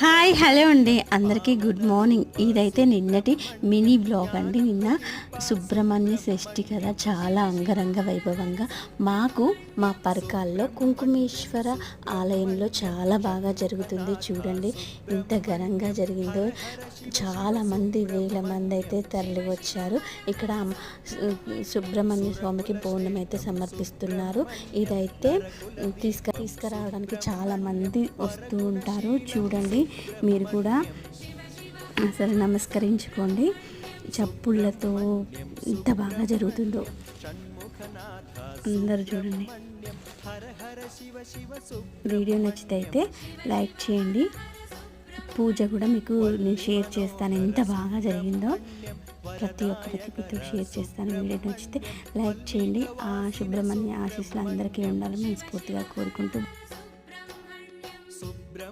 Hi hello అండి. అందరికీ good morning. ఇదైతే నిన్నటి మినీ బ్లాగ్ అండి. నిన్న సుబ్రహ్మణ్య షష్ఠి కదా. చాలా అంగరంగ వైభవంగా మాకు మా పరకాల్లో కుంకుమేశ్వర ఆలయంలో చాలా బాగా జరుగుతుంది. చూడండి ఇంత ఘనంగా జరిగిందో. చాలామంది వేల మంది అయితే తరలి వచ్చారు. ఇక్కడ సుబ్రహ్మణ్య స్వామికి బోనం అయితే సమర్పిస్తున్నారు. ఇదైతే తీసుక తీసుకురావడానికి చాలామంది వస్తూ ఉంటారు చూడండి మీరు కూడా అసలు నమస్కరించుకోండి. చప్పుళ్ళతో ఇంత బాగా జరుగుతుందో. అందరూ చూడండి. వీడియో నచ్చితే అయితే లైక్ చేయండి. పూజ కూడా మీకు నేను షేర్ చేస్తాను. ఎంత బాగా జరిగిందో ప్రతి ఒక్కరికి మీతో షేర్ చేస్తాను. వీడియో నచ్చితే లైక్ చేయండి. ఆ శుభ్రమణ్య ఆశీస్సులు అందరికీ ఉండాలని మనస్ఫూర్తిగా కోరుకుంటూ